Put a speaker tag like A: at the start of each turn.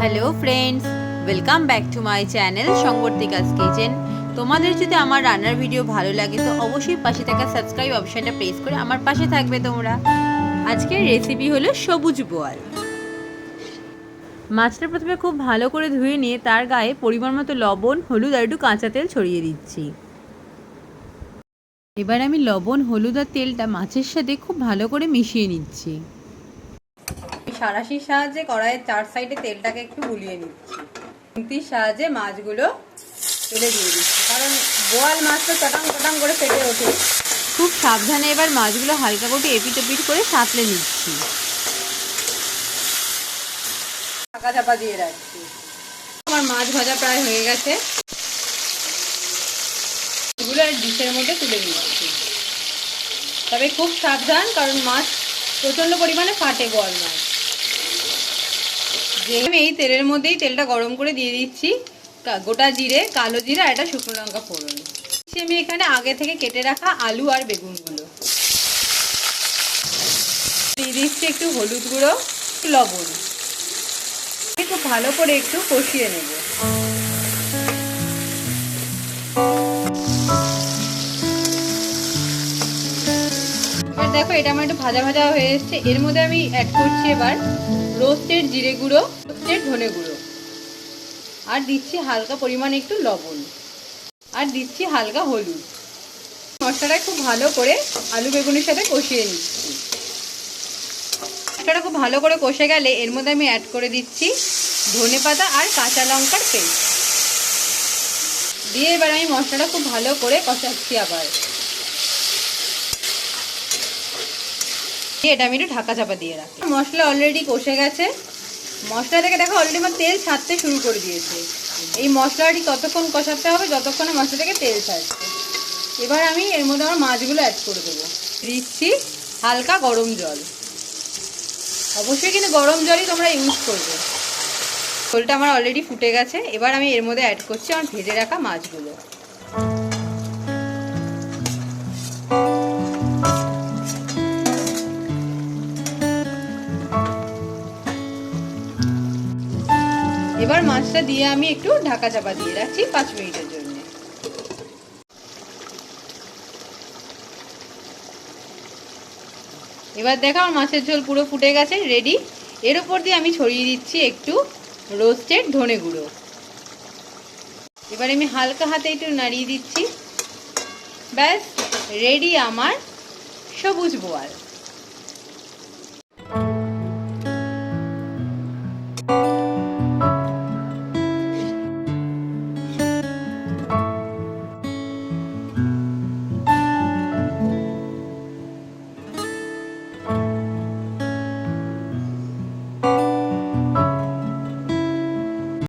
A: Hello friends welcome back to my channel সংবর্তিকাস kitchen তোমাদের যদি আমার রান্নার ভিডিও ভালো লাগে, তো অবশ্যই পাশে থাকা সাবস্ক্রাইব অপশানটা প্রেস করে আমার পাশে থাকবে তোমরা। আজকের রেসিপি হলো সবুজ বোয়াল। মাছটা প্রথমে খুব ভালো করে ধুয়ে নিয়ে তার গায়ে পরিমাণ মতো লবণ, হলুদ আর একটু কাঁচা তেল ছড়িয়ে দিচ্ছি। এবার আমি লবণ, হলুদ আর তেলটা মাছের সাথে খুব ভালো করে মিশিয়ে নিচ্ছি। সারাশির সাহায্যে কড়াইয়ের চার সাইডে তেলটাকে একটু গুলিয়ে নিচ্ছি। খুন্তির সাহায্যে মাছগুলো তুলে দিয়ে দিচ্ছি, কারণ বোয়াল মাছ তো চটাং চটাং করে ফেটে ওঠে। খুব সাবধানে এবার মাছগুলো হালকা করে এপিট ওপিট করে সাঁতলে নিচ্ছি। ঢাকা চাপা দিয়ে রাখছি। আমার মাছ ভাজা প্রায় হয়ে গেছে। এগুলো আর ডিশের মধ্যে তুলে নিচ্ছি। তবে খুব সাবধান, কারণ মাছ প্রচণ্ড পরিমাণে ফাটে বল মাছ। আমি এই তেলের মধ্যেই তেলটা গরম করে দিয়ে দিচ্ছি। গোটা জিরে, কালো জিরা আর একটা শুকনো লঙ্কা ফোড়ন। আমি এখানে আগে থেকে কেটে রাখা আলু আর বেগুনগুলো। দিয়ে দিচ্ছি একটু হলুদ গুঁড়ো লবণ। একটু ভালো করে একটু কষিয়ে নেব। দেখো, এটা আমার একটু ভাজা ভাজা হয়ে এসছে। এর মধ্যে আমি অ্যাড করছি এবার রোস্টেড জিরে গুঁড়ো রোস্টেড ধনে গুঁড়ো। আর দিচ্ছি হালকা পরিমাণে একটু লবণ। আর দিচ্ছি হালকা হলুদ। মশলাটা খুব ভালো করে আলু বেগুনের সাথে কষিয়ে নিচ্ছি। মশলাটা খুব ভালো করে কষে গেলে এর মধ্যে আমি অ্যাড করে দিচ্ছি ধনে পাতা আর কাঁচা লঙ্কার পেস্ট। দিয়ে এবার আমি মশলাটা খুব ভালো করে কষাচ্ছি আবার। এটা আমি একটু ঢাকা চাপা দিয়ে রাখি। মশলা অলরেডি কষে গেছে। মশলা থেকে দেখো অলরেডি আমার তেল ছাড়তে শুরু করে দিয়েছে। এই মশলাটি ততক্ষণ কষাতে হবে, যতক্ষণে মশলা থেকে তেল ছাড়ছে। এবার আমি এর মধ্যে আমার মাছগুলো অ্যাড করে দেবো। দিচ্ছি হালকা গরম জল। অবশ্যই কিন্তু গরম জলই তোমরা ইউজ করবে। ঝোলটা আমার অলরেডি ফুটে গেছে। এবার আমি এর মধ্যে অ্যাড করছি আমার ভেজে রাখা মাছগুলো। এবার মাছটা দিয়ে আমি একটু ঢাকা চাপা দিয়ে রাখছি পাঁচ মিনিটের জন্য। এবার দেখো আমার মাছের ঝোল পুরো ফুটে গেছে রেডি এর উপর দিয়ে আমি ছড়িয়ে দিচ্ছি একটু রোস্টেড ধনে গুঁড়ো। এবার আমি হালকা হাতে একটু নাড়িয়ে দিচ্ছি। ব্যাস রেডি আমার সবুজ বোয়াল।